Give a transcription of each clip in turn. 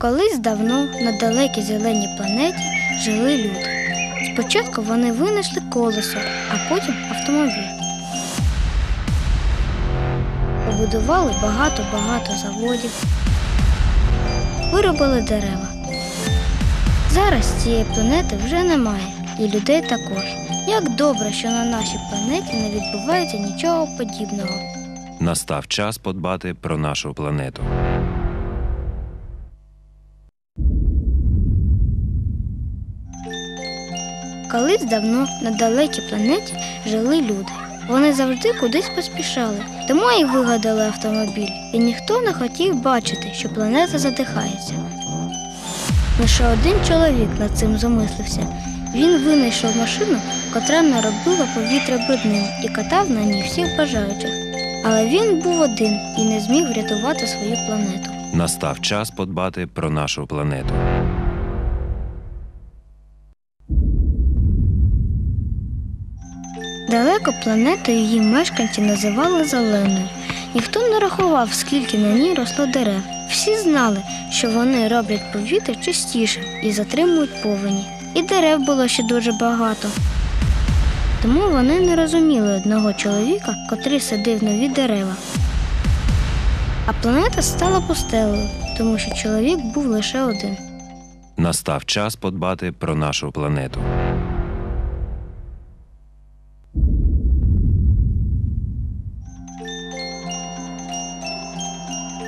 Колись давно на далекій зеленій планеті жили люди. Спочатку вони винайшли колесо, а потім автомобіль. Побудували багато-багато заводів, виробили дерева. Зараз цієї планети вже немає, і людей також. Як добре, що на нашій планеті не відбувається нічого подібного. Настав час подбати про нашу планету. Колись давно на далекій планеті жили люди. Вони завжди кудись поспішали, тому і вигадали автомобіль, і ніхто не хотів бачити, що планета задихається. Лише один чоловік над цим замислився. Він винайшов машину, котра не робила повітря брудним і катав на ній всіх бажаючих. Але він був один і не зміг врятувати свою планету. Настав час подбати про нашу планету. Далеко планету її мешканці називали зеленою. Ніхто не рахував, скільки на ній росло дерев. Всі знали, що вони роблять повітря чистішим і затримують повені. І дерев було ще дуже багато. Тому вони не розуміли одного чоловіка, котрий садив нові дерева. А планета стала пустелею, тому що чоловік був лише один. Настав час подбати про нашу планету.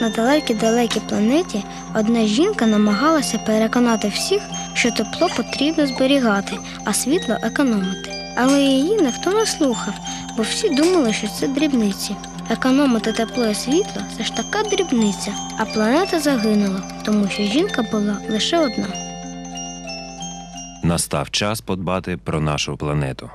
На далекій далекій планеті одна жінка намагалася переконати всіх, що тепло потрібно зберігати, а світло економити. Але її ніхто не слухав, бо всі думали, що це дрібниці. Економити тепло і світло це ж така дрібниця, а планета загинула, тому що жінка була лише одна. Настав час подбати про нашу планету.